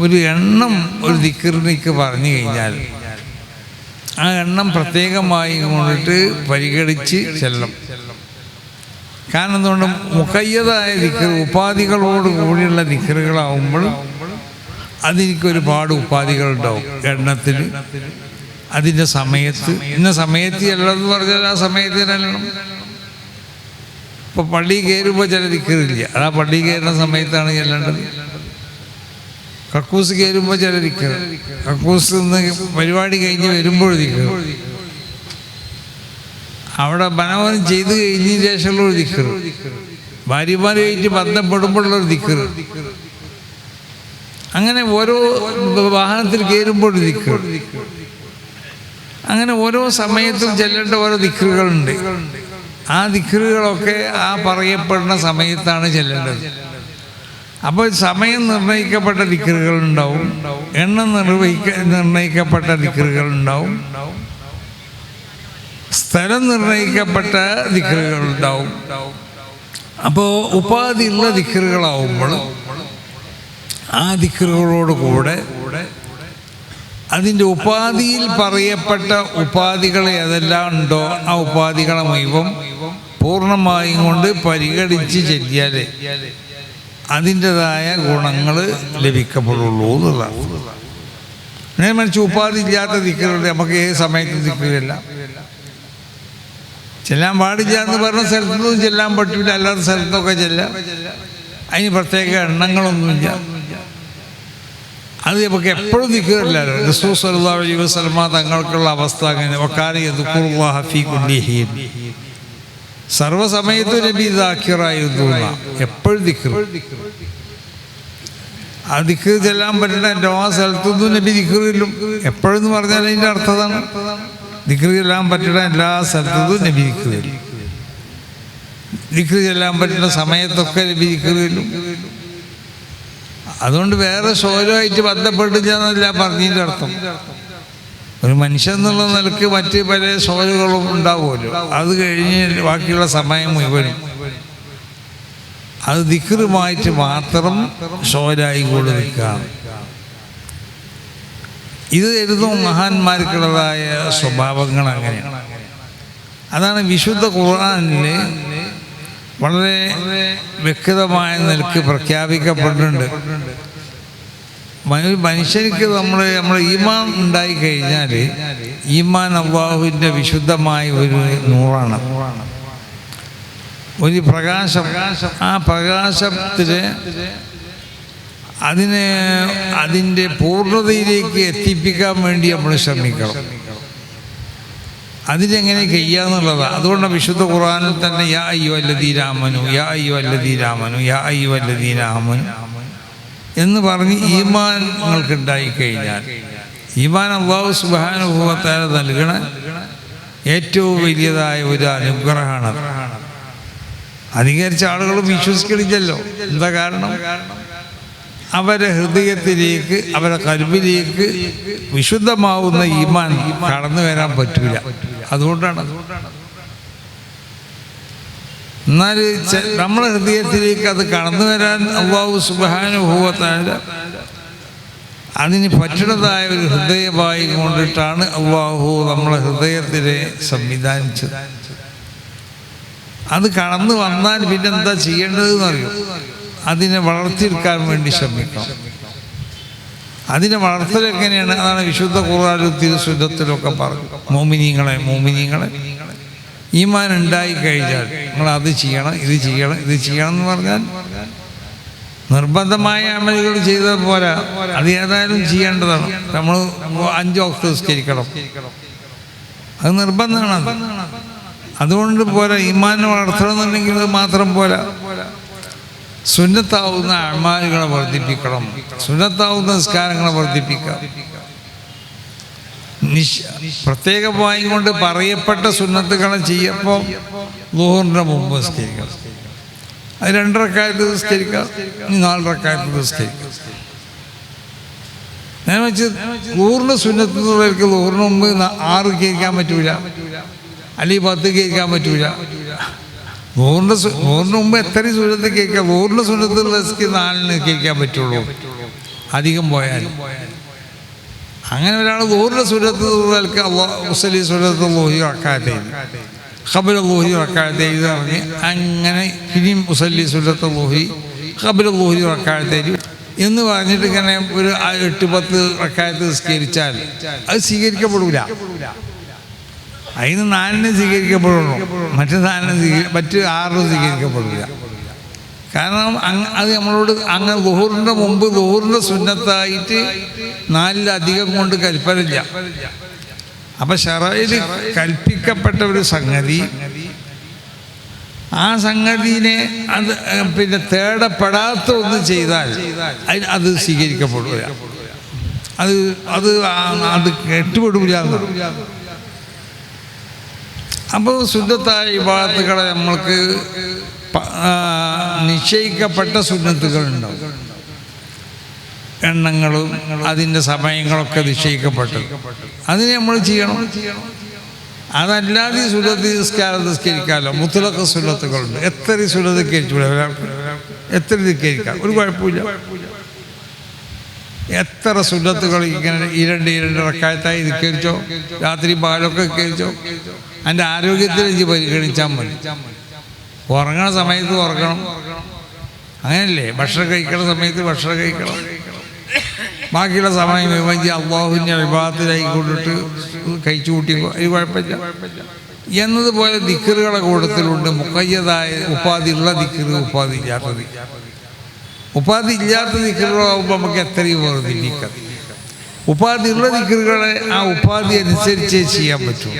ഒരു എണ്ണം ഒരു ദിക്കറിനേക്ക് പറഞ്ഞു കഴിഞ്ഞാൽ ആ എണ്ണം പ്രത്യേകമായി കൊണ്ടിട്ട് പരിഗണിച്ച് ചെല്ലണം. കാരണം എന്തുകൊണ്ട്? മുഖയ്യതായ ദിക്കർ ഉപാധികളോട് കൂടിയുള്ള ദിക്കറുകളാവുമ്പോൾ അതിലേക്ക് ഒരുപാട് ഉപാധികളുണ്ടാവും എണ്ണത്തിന്. അതിന്റെ സമയത്ത്. ഇന്ന സമയത്ത് ചെല്ലണമെന്ന് പറഞ്ഞാൽ ആ സമയത്ത് ചെല്ലണം ഇപ്പോൾ പള്ളി കയറുമ്പോൾ ചില ദിക്കറില്ല. അത് പള്ളി കയറുന്ന സമയത്താണ് ചെല്ലേണ്ടത്. കക്കൂസ് കയറുമ്പോൾ ചിലരിക്കണം കക്കൂസ് നിന്ന് പരിപാടി കഴിഞ്ഞ് വരുമ്പോൾ ദിക്കർ അവിടെ ബനവനം ചെയ്ത് കഴിഞ്ഞ ശേഷമുള്ള ഒരു ദിക്കർ ഭാര്യമാരുമായിട്ട് ബന്ധപ്പെടുമ്പോഴുള്ള ഒരു ദിക്കർ അങ്ങനെ ഓരോ വാഹനത്തിൽ കയറുമ്പോൾ ദിക്കർ അങ്ങനെ ഓരോ സമയത്തും ചെല്ലേണ്ട ഓരോ ദിക്കറുകളുണ്ട്. ആ ദിക്കറുകളൊക്കെ ആ പറയപ്പെടുന്ന സമയത്താണ് ചെല്ലേണ്ടത്. അപ്പോൾ സമയം നിർണയിക്കപ്പെട്ട ദിക്കറുകൾ ഉണ്ടാവും. എണ്ണം നിർവഹിക്ക നിർണയിക്കപ്പെട്ട ദിക്കറുകൾ ഉണ്ടാവും. സ്ഥലം നിർണയിക്കപ്പെട്ട ദിക്കറുകൾ ഉണ്ടാവും. അപ്പോൾ ഉപാധിയുള്ള ദിക്കറുകളാവുമ്പോൾ ആ ദിക്കറുകളോട് കൂടെ അതിന്റെ ഉപാധിയിൽ പറയപ്പെട്ട ഉപാധികൾ ഏതെല്ലാം ഉണ്ടോ? ആ ഉപാധികളെ മുഴുവൻ പൂർണമായും കൊണ്ട് പരിഗണിച്ച് ചെല്ലിയാലേ. അതിന്റെതായ ഗുണങ്ങൾ ലഭിക്കപ്പെടുള്ളൂ എന്നുള്ളതാണ്. ഞാൻ മനസ്സിൽ ഉപാധി ഇല്ലാത്ത ദിക്കറുണ്ട്. നമുക്ക് ഏത് സമയത്ത് ദിക്കില്ല ചെല്ലാൻ പാടില്ല എന്ന് പറഞ്ഞ സ്ഥലത്തൊന്നും ചെല്ലാൻ പറ്റില്ല അല്ലാത്ത സ്ഥലത്തൊക്കെ ചെല്ലാം. അതിന് പ്രത്യേക എണ്ണങ്ങളൊന്നുമില്ല. അത് നമുക്ക് എപ്പോഴും ദിക്കില്ലല്ലോ റസൂൽ സല്ലല്ലാഹു അലൈഹി തങ്ങൾക്കുള്ള അവസ്ഥ അങ്ങനെ. വക്കാന യദ്കുറുല്ലാഹ ഫീ സർവസമയത്തും നബി എപ്പോഴും ആ ദിക്കർ ചെല്ലാൻ പറ്റുന്ന എല്ലാ സ്ഥലത്തൊന്നും നബി ദിക്കറില്ലും എപ്പോഴെന്ന് പറഞ്ഞാൽ അതിന്റെ അർത്ഥതാണ്. ദിക്കർ ചെല്ലാൻ പറ്റുന്ന എല്ലാ സ്ഥലത്തും നബി ദിക്കറില്ലും ദിക്കർ ചെല്ലാൻ പറ്റുന്ന സമയത്തൊക്കെ നബി ദിക്കറില്ലും അതുകൊണ്ട് വേറെ ശോരമായിട്ട് ബന്ധപ്പെട്ടില്ല എന്നല്ല പറഞ്ഞതിന്റെ അർത്ഥം. ഒരു മനുഷ്യൻ എന്നുള്ള നിലയ്ക്ക് മറ്റ് പല സോലുകളും ഉണ്ടാവുമല്ലോ. അത് കഴിഞ്ഞ് ബാക്കിയുള്ള സമയം മുഴുവനും. അത് ദിക്കറുമായിട്ട് മാത്രം ഷോലായി കൂടി നിൽക്കാം ഇത് എഴുതും മഹാന്മാർക്കുള്ളതായ സ്വഭാവങ്ങൾ അങ്ങനെയാണ്. അതാണ് വിശുദ്ധ ഖുർആനിൽ വളരെ വ്യക്തമായ നിലയ്ക്ക് പ്രഖ്യാപിക്കപ്പെട്ടിട്ടുണ്ട്. മനുഷ്യർക്ക് നമ്മൾ നമ്മൾ ഈമാൻ ഉണ്ടായി കഴിഞ്ഞാൽ ഈമാൻ അള്ളാഹുവിന്റെ വിശുദ്ധമായ ഒരു നൂറാണ്. ഒരു പ്രകാശം ആ പ്രകാശത്തിൽ അതിനെ അതിന്റെ പൂർണതയിലേക്ക് എത്തിപ്പിക്കാൻ വേണ്ടി നമ്മൾ ശ്രമിക്കണം. അതിനെങ്ങനെ ചെയ്യാന്നുള്ളതാണ് അതുകൊണ്ട് വിശുദ്ധ ഖുറാനിൽ തന്നെ യാ അയ്യോ അല്ലദീരാമനു യാ അയ്യോ അല്ലദീരാമനു യാ അയ്യോ അല്ലദീരാമനു എന്ന് പറഞ്ഞ് ഈമാൻ ഉണ്ടായിക്കഴിഞ്ഞാൽ ഈമാൻ അള്ളാഹു സുബാനുഭവത്താൽ നൽകണ ഏറ്റവും വലിയതായ ഒരു അനുഗ്രഹമാണ് അധികരിച്ച ആളുകൾ വിശ്വസിക്കണില്ലല്ലോ. എന്താ കാരണം? അവരെ ഹൃദയത്തിലേക്ക് അവരെ കരുവിലേക്ക് വിശുദ്ധമാവുന്ന ഈമാൻ കടന്നു വരാൻ പറ്റൂല. അതുകൊണ്ടാണ് എന്നാൽ നമ്മുടെ ഹൃദയത്തിലേക്ക് അത് കടന്നു വരാൻ അള്ളാഹു സുബാനുഭവത്തായ അതിന് പറ്റുന്നതായ ഒരു ഹൃദയമായി കൊണ്ടിട്ടാണ് അള്ളാഹു നമ്മളെ ഹൃദയത്തിനെ സംവിധാനിച്ചത്. അത് കടന്നു വന്നാൽ പിന്നെന്താ ചെയ്യേണ്ടതെന്ന് അറിയും അതിനെ വളർത്തിയെടുക്കാൻ വേണ്ടി ശ്രമിക്കണം. അതിനെ വളർത്തൽ എങ്ങനെയാണ്? അതാണ് വിശുദ്ധ കുറാലും തിരുശുദ്ധത്തിലൊക്കെ പറഞ്ഞു. മോമിനിങ്ങളെ മോമിനിങ്ങളെ. ഈമാൻ ഉണ്ടായി കഴിഞ്ഞാൽ നിങ്ങൾ അത് ചെയ്യണം ഇത് ചെയ്യണം ഇത് ചെയ്യണം എന്ന് പറഞ്ഞാൽ നിർബന്ധമായ അമലുകൾ ചെയ്താൽ പോരാ. അത് ഏതായാലും ചെയ്യേണ്ടതാണ്. നമ്മൾ അഞ്ച് വക്ത് അത് നിർബന്ധമാണ് അതുകൊണ്ട് പോരാ ഈമാനെ വളർത്തണമെന്നുണ്ടെങ്കിൽ അത് മാത്രം പോരാ. സുന്നത്താവുന്ന അമാലുകളെ വർദ്ധിപ്പിക്കണം. സുന്നത്താവുന്ന നിസ്കാരങ്ങളെ വർദ്ധിപ്പിക്കാം. നിശ പ്രത്യേകമായി കൊണ്ട് പറയപ്പെട്ട സുന്നത്തുകൾ ചെയ്യപ്പോൾ ദൂഹറിന്റെ മുമ്പ് നിസ്കരിക്കണം. അത് രണ്ടരക്കാലത്ത് നിസ്കരിക്കാം. ഇനി നാലരക്കാലത്ത് നിസ്കരിക്കാം. ഞാൻ വെച്ച് ലൂറിന്റെ സുന്നത്തുള്ളവർക്ക് ലൂറിന് മുമ്പ് ന- ആറ് കേൾക്കാൻ പറ്റൂല. അല്ലെങ്കിൽ പത്ത് കേൾക്കാൻ പറ്റൂല. നൂറിന്റെ നൂറിന് മുമ്പ് എത്ര സുന്നത്ത് കേൾക്കാം? നൂറിന്റെ സുന്നത്തുള്ള നാലിന് കേൾക്കാൻ പറ്റുള്ളൂ. അധികം പോയാൽ. അങ്ങനെ ഒരാൾ ദൂറിന്റെ സുരത്ത് ദൂരൽക്ക് അള്ളാഹ് മുസ്ലി സുരത്ത് ലോഹി റക്കാത്തെ ഖബൽ ലോഹി റക്കാത്തെ എന്ന് പറഞ്ഞ് അങ്ങനെ ഇനിയും മുസല്ലി സുരത്ത് ലോഹി ഖബൽ ലോഹി റക്കാത്തെ എന്ന് പറഞ്ഞിട്ട് ഇങ്ങനെ ഒരു എട്ട് പത്ത് റക്കായത്ത് സ്വീകരിച്ചാൽ അത് സ്വീകരിക്കപ്പെടില്ല അതിന് നാലിനെ സ്വീകരിക്കപ്പെടുള്ളൂ മറ്റു നാലിനെ സ്വീകരി മറ്റ് ആറിനും സ്വീകരിക്കപ്പെടില്ല കാരണം അത് നമ്മളോട് അങ്ങ് ദുഹൂറിന്റെ മുമ്പ് ദുഹൂറിന്റെ സുന്നത്തായിട്ട് നാലിലധികം കൊണ്ട് കൽപ്പനില്ല അപ്പം ഷറയിൽ കൽപ്പിക്കപ്പെട്ട ഒരു സംഗതി. ആ സംഗതിനെ അത് പിന്നെ തേടപ്പെടാത്ത ഒന്ന് ചെയ്താൽ അത് സ്വീകരിക്കപ്പെടില്ല അത് അത് അത് കെട്ടുപെടില്ല അപ്പോൾ ശുദ്ധത്തായ വിഭാഗത്തുകളെ നമ്മൾക്ക് നിശ്ചയിക്കപ്പെട്ട സുന്നത്തുകളുണ്ടാവും. എണ്ണങ്ങളും അതിന്റെ സമയങ്ങളൊക്കെ നിശ്ചയിക്കപ്പെട്ടത് അതിന് നമ്മൾ ചെയ്യണം. അതല്ലാതെ ഈ സുന്നത്ത് നിസ്കാരം നിസ്കരിക്കാമല്ലോ മുത്തലൊക്കെ സുലത്തുകളുണ്ട് എത്ര സുലത്ത് ഒരാൾക്ക് എത്ര നിസ്കരിക്കാം? ഒരു കുഴപ്പമില്ല. എത്ര സുലത്തുകൾ ഇങ്ങനെ ഇരണ്ട് ഇരണ്ട് റക്കായത്തായി നിസ്കരിച്ചോ? രാത്രി പാലൊക്കെ കരിച്ചോ എന്റെ ആരോഗ്യത്തിൽ ഇഞ്ചി പരിഗണിച്ചാൽ മതി. ഉറങ്ങണ സമയത്ത് ഉറങ്ങണം. അങ്ങനല്ലേ ഭക്ഷണം കഴിക്കണ സമയത്ത് ഭക്ഷണം കഴിക്കണം. ബാക്കിയുള്ള സമയം വിഭജിച്ച് അള്ളാഹുവിന്റെ വിഭാഗത്തിലായി കൊണ്ടിട്ട് കഴിച്ചു കൂട്ടി ഒരു കുഴപ്പമില്ല. എന്നതുപോലെ ദിക്കറുകളെ കൂട്ടത്തിലുണ്ട്. മുക്കയ്യതായ ഉള്ള ദിക്കറ് ഉപാധി ഇല്ലാത്ത ഉപാധി ഇല്ലാത്ത ദിക്കറുകളാകുമ്പോൾ നമുക്ക് എത്രയും വേർതിരിക്കാം ഉള്ള ദിക്കറുകളെ ആ ഉപാധി അനുസരിച്ചേ ചെയ്യാൻ പറ്റൂ.